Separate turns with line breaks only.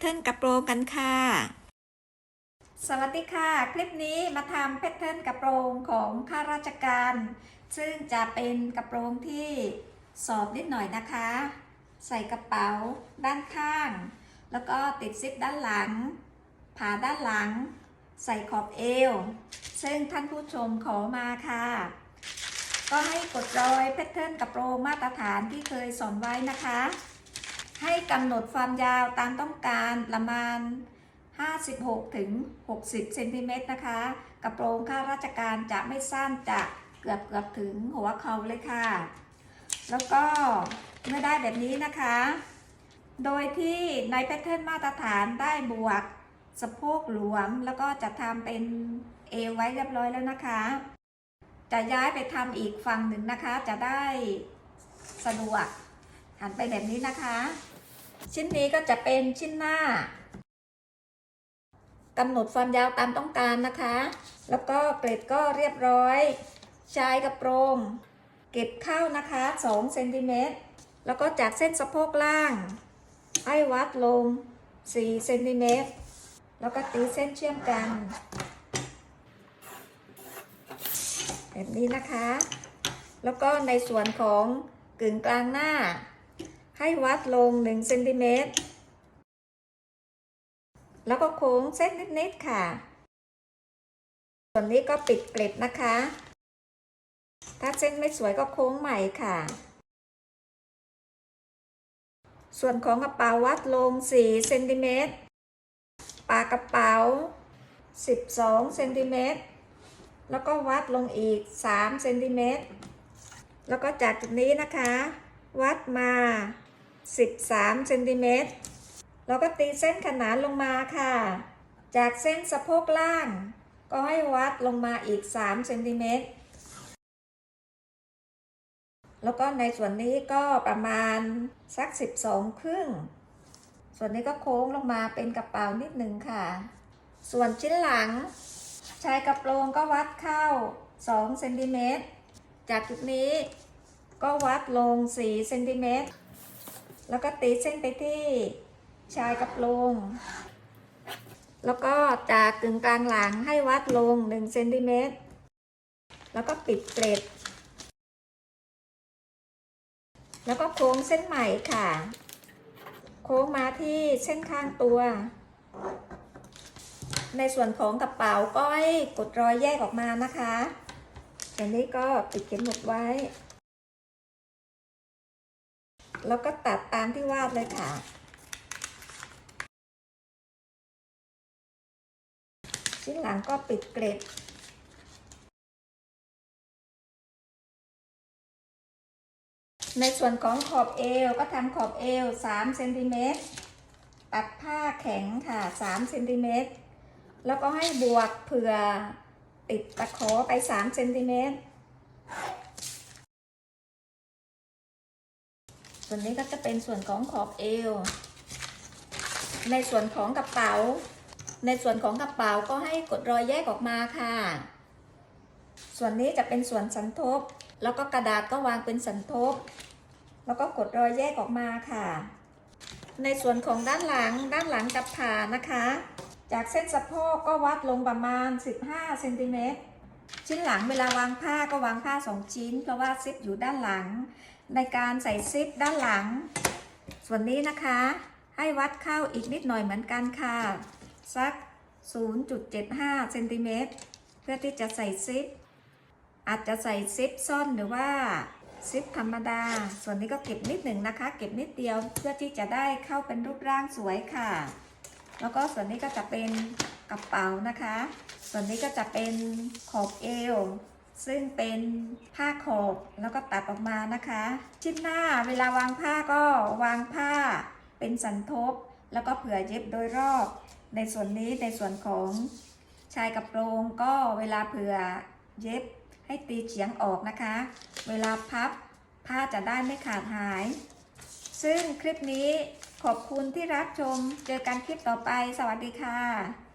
ทำแพทเทิร์นกระโปรงกันค่ะ สวัสดีค่ะ คลิปนี้มาทำแพทเทิร์นกระโปรงของข้าราชการ ซึ่งจะเป็นกระโปรงที่สอบนิดหน่อยนะคะ ใส่กระเป๋าด้านข้าง แล้วก็ติดซิปด้านหลัง ผ่าด้านหลัง ใส่ขอบเอว ซึ่งท่านผู้ชมขอมาค่ะ ก็ให้กดรอยแพทเทิร์นกระโปรงมาตรฐานที่เคยสอนไว้นะคะ ให้กำหนดความยาวตามต้องการประมาณ 56ถึง60เซนติเมตรนะคะ กระโปรงข้าราชการจะไม่สั้นจะเกือบเกือบถึงหัวเข่าเลยค่ะ แล้วก็เมื่อได้แบบนี้นะคะ โดยที่ในแพทเทิร์นมาตรฐานได้บวกสะโพกหลวมแล้วก็จะทำเป็นเอวไว้เรียบร้อยแล้วนะคะ จะย้ายไปทำอีกฝั่งหนึ่งนะคะ จะได้สะดวกหันไปแบบนี้นะคะ ชิ้นนี้ก็จะเป็นชิ้นหน้ากำหนดความยาวตามต้องการนะคะ แล้วก็เกล็ดก็เรียบร้อย ชายกระโปรง เก็บเข้านะคะ2เซนติเมตร แล้วก็จากเส้นสะโพกล่าง ให้วัดลง4เซนติเมตร แล้วก็ตีเส้นเชื่อมกัน แบบนี้นะคะ แล้วก็ในส่วนของกึ่งกลางหน้า ให้วัดลง1เซนติเมตร แล้วก็โค้งเส้นนิดๆค่ะ ส่วนนี้ก็ปิดเกล็ดนะคะ ถ้าเส้นไม่สวยก็โค้งใหม่ค่ะ ส่วนของกระเป๋าวัดลง4เซนติเมตร ปากกระเป๋า 12เซนติเมตร แล้วก็วัดลงอีก3เซนติเมตร แล้วก็จากจุดนี้นะคะ วัดมา 13เซนติเมตรแล้วก็ตีเส้นขนานลงมาค่ะ จากเส้นสะโพกล่าง ก็ให้วัดลงมาอีก3เซนติเมตรแล้วก็ในส่วนนี้ก็ประมาณสัก 12 ครึ่ง ส่วนนี้ก็โค้งลงมาเป็นกระเป๋านิดหนึ่งค่ะ ส่วนชิ้นหลัง ชายกระโปรงก็วัดเข้า2เซนติเมตร จากจุดนี้ก็วัดลง 4 เซนติเมตร แล้วก็ตีเส้นไปที่ชายกระโปรงแล้วก็จากกึ่งกลางหลังให้วัดลง1เซนติเมตร แล้วก็ปิดเกล็ด แล้วก็โค้งเส้นใหม่ค่ะ โค้งมาที่เส้นข้างตัว ในส่วนของกระเป๋าก็ให้กดรอยแยกออกมานะคะอันนี้ก็ปิดเข็มหมดไว้ แล้วก็ตัดตามที่วาดเลยค่ะ ชิ้นหลังก็ปิดเกล็ดในส่วนของขอบเอวก็ทำขอบเอว3เซนติเมตรตัดผ้าแข็งค่ะ3เซนติเมตรแล้วก็ให้บวกเผื่อติดตะขอไป3เซนติเมตร ส่วนนี้ก็จะเป็นส่วนของขอบเอว ในส่วนของกระเป๋า ในส่วนของกระเป๋าก็ให้กดรอยแยกออกมาค่ะ ส่วนนี้จะเป็นส่วนสันทบ แล้วก็กระดาษก็วางเป็นสันทบ แล้วก็กดรอยแยกออกมาค่ะ ในส่วนของด้านหลัง ด้านหลังจะผ่านะคะ จากเส้นสะโพกก็วัดลงประมาณ 15เซนติเมตรชิ้นหลังเวลาวางผ้าก็วางผ้า2ชิ้น เพราะว่าซิปอยู่ด้านหลัง ในการใส่ซิปด้านหลัง ส่วนนี้นะคะ ให้วัดเข้าอีกนิดหน่อยเหมือนกันค่ะ สัก 0.75เซนติเมตรเพื่อที่จะใส่ซิป อาจจะใส่ซิปซ่อนหรือว่าซิปธรรมดา ส่วนนี้ก็เก็บนิดหนึ่งนะคะ เก็บนิดเดียวเพื่อที่จะได้เข้าเป็นรูปร่างสวยค่ะ แล้วก็ส่วนนี้ก็จะเป็นกระเป๋านะคะ ส่วนนี้ก็จะเป็นขอบเอว ซึ่งเป็นผ้าขอบแล้วก็ตัดออกมานะคะ ชิ้นหน้าเวลาวางผ้าก็วางผ้าเป็นสันทบ แล้วก็เผื่อเย็บโดยรอบ ในส่วนนี้ในส่วนของชายกระโปรงก็เวลาเผื่อเย็บให้ตีเฉียงออกนะคะ เวลาพับผ้าจะได้ไม่ขาดหาย ซึ่งคลิปนี้ขอบคุณที่รับชม เจอกันคลิปต่อไป สวัสดีค่ะ